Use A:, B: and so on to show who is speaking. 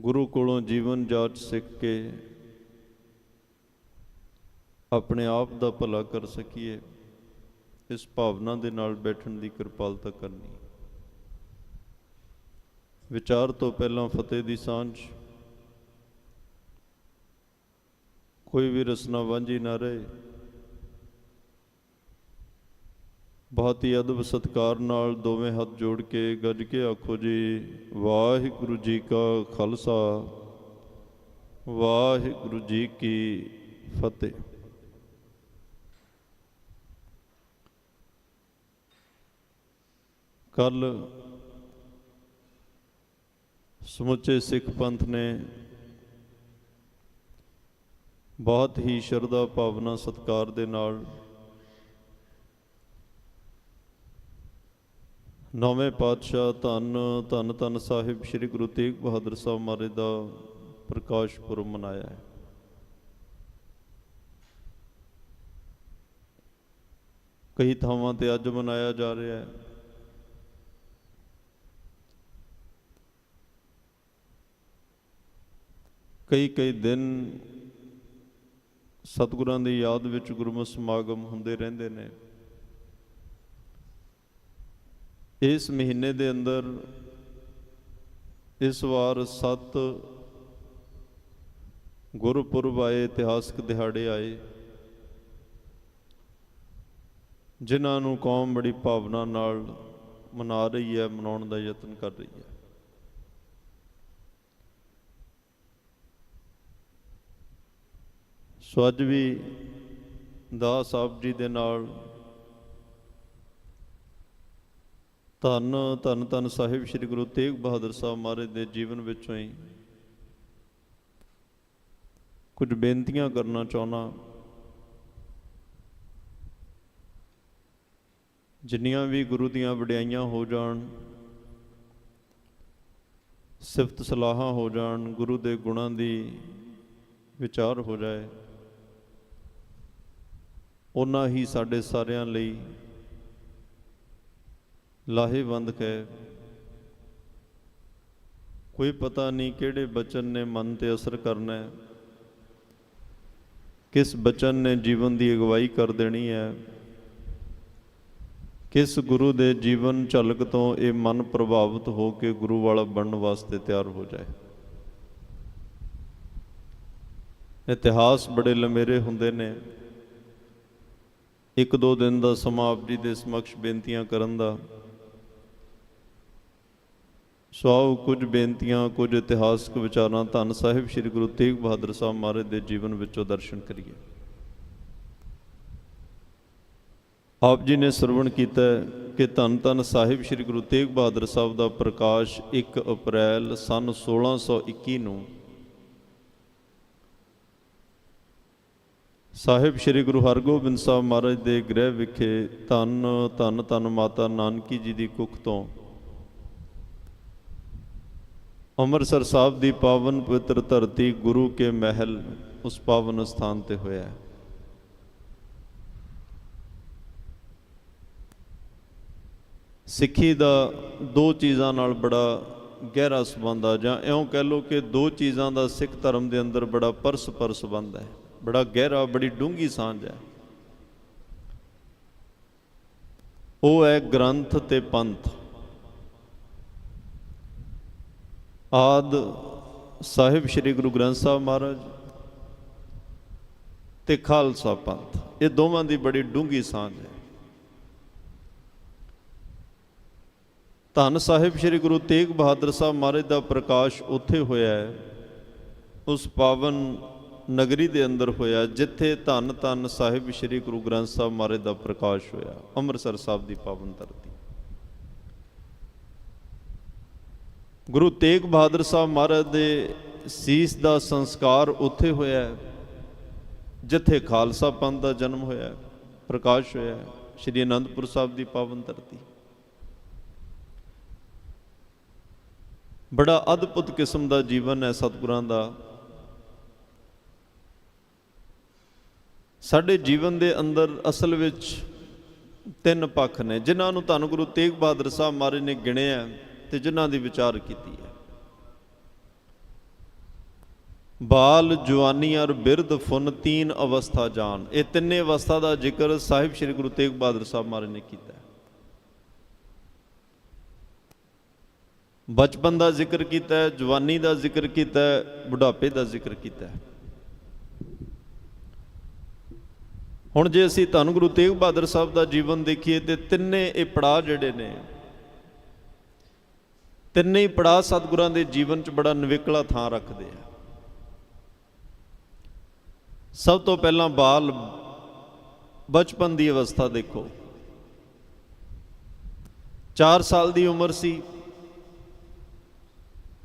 A: ਗੁਰੂ ਕੋਲੋਂ ਜੀਵਨ ਜਾਚ ਸਿੱਖ ਕੇ ਆਪਣੇ ਆਪ ਦਾ ਭਲਾ ਕਰ ਸਕੀਏ, ਇਸ ਭਾਵਨਾ ਦੇ ਨਾਲ ਬੈਠਣ ਦੀ ਕਿਰਪਾਲਤਾ ਕਰਨੀ। ਵਿਚਾਰ ਤੋਂ ਪਹਿਲਾਂ ਫਤਿਹ ਦੀ ਸਾਂਝ। ਕੋਈ ਵੀ ਰਸਨਾ ਵਾਂਝੀ ਨਾ ਰਹੇ। ਬਹੁਤ ਹੀ ਅਦਬ ਸਤਕਾਰ ਨਾਲ ਦੋਵੇਂ ਹੱਥ ਜੋੜ ਕੇ ਗੱਜ ਕੇ ਆਖੋ ਜੀ, ਵਾਹਿਗੁਰੂ ਜੀ ਕਾ ਖਾਲਸਾ, ਵਾਹਿਗੁਰੂ ਜੀ ਕੀ ਫਤਿਹ। ਕੱਲ ਸਮੁੱਚੇ ਸਿੱਖ ਪੰਥ ਨੇ ਬਹੁਤ ਹੀ ਸ਼ਰਧਾ ਭਾਵਨਾ ਸਤਕਾਰ ਦੇ ਨਾਲ ਨੌਵੇਂ ਪਾਤਸ਼ਾਹ ਧੰਨ ਧੰਨ ਧੰਨ ਸਾਹਿਬ ਸ੍ਰੀ ਗੁਰੂ ਤੇਗ ਬਹਾਦਰ ਸਾਹਿਬ ਮਹਾਰਾਜ ਦਾ ਪ੍ਰਕਾਸ਼ ਪੁਰਬ ਮਨਾਇਆ ਹੈ। ਕਈ ਥਾਵਾਂ ਤੇ ਅੱਜ ਮਨਾਇਆ ਜਾ ਰਿਹਾ ਹੈ। ਕਈ ਕਈ ਦਿਨ ਸਤਿਗੁਰਾਂ ਦੀ ਯਾਦ ਵਿੱਚ ਗੁਰਮਤਿ ਸਮਾਗਮ ਹੁੰਦੇ ਰਹਿੰਦੇ ਨੇ। ਇਸ ਮਹੀਨੇ ਦੇ ਅੰਦਰ ਇਸ ਵਾਰ ਸੱਤ ਗੁਰਪੁਰਬ ਆਏ, ਇਤਿਹਾਸਕ ਦਿਹਾੜੇ ਆਏ, ਜਿਨ੍ਹਾਂ ਨੂੰ ਕੌਮ ਬੜੀ ਭਾਵਨਾ ਨਾਲ ਮਨਾ ਰਹੀ ਹੈ, ਮਨਾਉਣ ਦਾ ਯਤਨ ਕਰ ਰਹੀ ਹੈ। ਸੋ ਅੱਜ ਵੀ ਦਾਸ ਸਾਹਿਬ ਜੀ ਦੇ ਨਾਲ ਧੰਨ ਧੰਨ ਧੰਨ ਸਾਹਿਬ ਸ੍ਰੀ ਗੁਰੂ ਤੇਗ ਬਹਾਦਰ ਸਾਹਿਬ ਮਹਾਰਾਜ ਦੇ ਜੀਵਨ ਵਿੱਚੋਂ ਹੀ ਕੁਝ ਬੇਨਤੀਆਂ ਕਰਨਾ ਚਾਹੁੰਦਾ। ਜਿੰਨੀਆਂ ਵੀ ਗੁਰੂ ਦੀਆਂ ਵਡਿਆਈਆਂ ਹੋ ਜਾਣ, ਸਿਫਤ ਸਲਾਹਾਂ ਹੋ ਜਾਣ, ਗੁਰੂ ਦੇ ਗੁਣਾਂ ਦੀ ਵਿਚਾਰ ਹੋ ਜਾਏ ਉਹਨਾਂ ਹੀ ਸਾਡੇ ਸਾਰਿਆਂ ਲਈ ਲਾਹੇਵੰਦ ਕਹਿ। ਕੋਈ ਪਤਾ ਨਹੀਂ ਕਿਹੜੇ ਬਚਨ ਨੇ ਮਨ ਤੇ ਅਸਰ ਕਰਨਾ ਹੈ। ਕਿਸ ਬਚਨ ਨੇ ਜੀਵਨ ਦੀ ਅਗਵਾਈ ਕਰ ਦੇਣੀ ਹੈ। ਕਿਸ ਗੁਰੂ ਦੇ ਜੀਵਨ ਝਲਕ ਤੋਂ ਇਹ ਮਨ ਪ੍ਰਭਾਵਿਤ ਹੋ ਕੇ ਗੁਰੂ ਵਾਲਾ ਬਣਨ ਵਾਸਤੇ ਤਿਆਰ ਹੋ ਜਾਏ। ਇਤਿਹਾਸ ਬੜੇ ਲੰਮੇਰੇ ਹੁੰਦੇ ਨੇ। ਇੱਕ ਦੋ ਦਿਨ ਦਾ ਸਮਾਂ ਆਪ ਜੀ ਦੇ ਸਮਕਸ਼ ਬੇਨਤੀਆਂ ਕਰਨ ਦਾ। ਸੋ ਕੁਝ ਬੇਨਤੀਆਂ, ਕੁਝ ਇਤਿਹਾਸਕ ਵਿਚਾਰਾਂ, ਧੰਨ ਸਾਹਿਬ ਸ੍ਰੀ ਗੁਰੂ ਤੇਗ ਬਹਾਦਰ ਸਾਹਿਬ ਮਹਾਰਾਜ ਦੇ ਜੀਵਨ ਵਿੱਚੋਂ ਦਰਸ਼ਨ ਕਰੀਏ। ਆਪ ਜੀ ਨੇ ਸਰਵਣ ਕੀਤਾ ਕਿ ਧੰਨ ਧੰਨ ਸਾਹਿਬ ਸ੍ਰੀ ਗੁਰੂ ਤੇਗ ਬਹਾਦਰ ਸਾਹਿਬ ਦਾ ਪ੍ਰਕਾਸ਼ 1 ਅਪ੍ਰੈਲ ਸਨ 1621 ਨੂੰ ਸਾਹਿਬ ਸ੍ਰੀ ਗੁਰੂ ਹਰਗੋਬਿੰਦ ਸਾਹਿਬ ਮਹਾਰਾਜ ਦੇ ਗ੍ਰਹਿ ਵਿਖੇ ਧੰਨ ਧੰਨ ਧੰਨ ਮਾਤਾ ਨਾਨਕੀ ਜੀ ਦੀ ਕੁੱਖ ਤੋਂ ਅੰਮ੍ਰਿਤਸਰ ਸਾਹਿਬ ਦੀ ਪਾਵਨ ਪਵਿੱਤਰ ਧਰਤੀ ਗੁਰੂ ਕੇ ਮਹਿਲ ਉਸ ਪਾਵਨ ਸਥਾਨ ਤੇ ਹੋਇਆ ਹੈ। ਸਿੱਖੀ ਦਾ ਦੋ ਚੀਜ਼ਾਂ ਨਾਲ ਬੜਾ ਗਹਿਰਾ ਸੰਬੰਧ ਆ, ਜਾਂ ਇਉਂ ਕਹਿ ਲਓ ਕਿ ਦੋ ਚੀਜ਼ਾਂ ਦਾ ਸਿੱਖ ਧਰਮ ਦੇ ਅੰਦਰ ਬੜਾ ਪਰਸਪਰ ਸੰਬੰਧ ਹੈ। ਬੜਾ ਗਹਿਰਾ, ਬੜੀ ਡੂੰਗੀ ਸਾਂਝ ਹੈ। ਉਹ ਹੈ ਗ੍ਰੰਥ ਤੇ ਪੰਥ। ਆਦ ਸਾਹਿਬ ਸ੍ਰੀ ਗੁਰੂ ਗ੍ਰੰਥ ਸਾਹਿਬ ਮਹਾਰਾਜ ਤੇ ਖਾਲਸਾ ਪੰਥ। ਇਹ ਦੋਵਾਂ ਦੀ ਬੜੀ ਡੂੰਗੀ ਸਾਂਝ ਹੈ। ਧੰਨ ਸਾਹਿਬ ਸ੍ਰੀ ਗੁਰੂ ਤੇਗ ਬਹਾਦਰ ਸਾਹਿਬ ਮਹਾਰਾਜ ਦਾ ਪ੍ਰਕਾਸ਼ ਉੱਥੇ ਹੋਇਆ ਹੈ। ਉਸ ਪਾਵਨ ਨਗਰੀ ਦੇ ਅੰਦਰ ਹੋਇਆ, ਜਿੱਥੇ ਧੰਨ ਧੰਨ ਸਾਹਿਬ ਸ੍ਰੀ ਗੁਰੂ ਗ੍ਰੰਥ ਸਾਹਿਬ ਮਹਾਰਾਜ ਦਾ ਪ੍ਰਕਾਸ਼ ਹੋਇਆ, ਅੰਮ੍ਰਿਤਸਰ ਸਾਹਿਬ ਦੀ ਪਾਵਨ ਧਰਤੀ। ਗੁਰੂ ਤੇਗ ਬਹਾਦਰ ਸਾਹਿਬ ਮਹਾਰਾਜ ਦੇ ਸੀਸ ਦਾ ਸੰਸਕਾਰ ਉੱਥੇ ਹੋਇਆ ਜਿੱਥੇ ਖਾਲਸਾ ਪੰਥ ਦਾ ਜਨਮ ਹੋਇਆ ਪ੍ਰਕਾਸ਼ ਹੋਇਆ ਸ਼੍ਰੀ ਅਨੰਦਪੁਰ ਸਾਹਿਬ ਦੀ ਪਾਵਨ ਧਰਤੀ। ਬੜਾ ਅਦਭੁਤ ਕਿਸਮ ਦਾ ਜੀਵਨ ਹੈ ਸਤਿਗੁਰਾਂ ਦਾ। ਸਾਡੇ ਜੀਵਨ ਦੇ ਅੰਦਰ ਅਸਲ ਵਿੱਚ ਤਿੰਨ ਪੱਖ ਨੇ, ਜਿਨ੍ਹਾਂ ਨੂੰ ਧੰਨ ਗੁਰੂ ਤੇਗ ਬਹਾਦਰ ਸਾਹਿਬ ਮਹਾਰਾਜ ਨੇ ਗਿਣਿਆ ਤੇ ਜਿਨ੍ਹਾਂ ਦੀ ਵਿਚਾਰ ਕੀਤੀ ਹੈ। ਬਾਲ, ਜਵਾਨੀ ਔਰ ਬਿਰਧ ਫੁਨ ਤੀਨ ਅਵਸਥਾ ਜਾਨ। ਇਹ ਤਿੰਨੇ ਅਵਸਥਾ ਦਾ ਜ਼ਿਕਰ ਸਾਹਿਬ ਸ੍ਰੀ ਗੁਰੂ ਤੇਗ ਬਹਾਦਰ ਸਾਹਿਬ ਮਹਾਰਾਜ ਨੇ ਕੀਤਾ ਬਚਪਨ ਦਾ ਜ਼ਿਕਰ ਕੀਤਾ ਹੈ, ਜਵਾਨੀ ਦਾ ਜ਼ਿਕਰ ਕੀਤਾ ਹੈ, ਬੁਢਾਪੇ ਦਾ ਜ਼ਿਕਰ ਕੀਤਾ ਹੈ। ਹੁਣ ਜੇ ਅਸੀਂ ਧੰਨ ਗੁਰੂ ਤੇਗ ਬਹਾਦਰ ਸਾਹਿਬ ਦਾ ਜੀਵਨ ਦੇਖੀਏ ਤੇ ਤਿੰਨੇ ਇਹ ਪੜਾਅ ਜਿਹੜੇ ਨੇ ਤਿੰਨੇ ਹੀ ਪੜਾਅ ਸਤਿਗੁਰਾਂ ਦੇ ਜੀਵਨ 'ਚ ਬੜਾ ਨਿਵੇਕਲਾ ਥਾਂ ਰੱਖਦੇ ਆ। ਸਭ ਤੋਂ ਪਹਿਲਾਂ ਬਾਲ ਬਚਪਨ ਦੀ ਅਵਸਥਾ ਦੇਖੋ। 4 ਸਾਲ ਦੀ ਉਮਰ ਸੀ।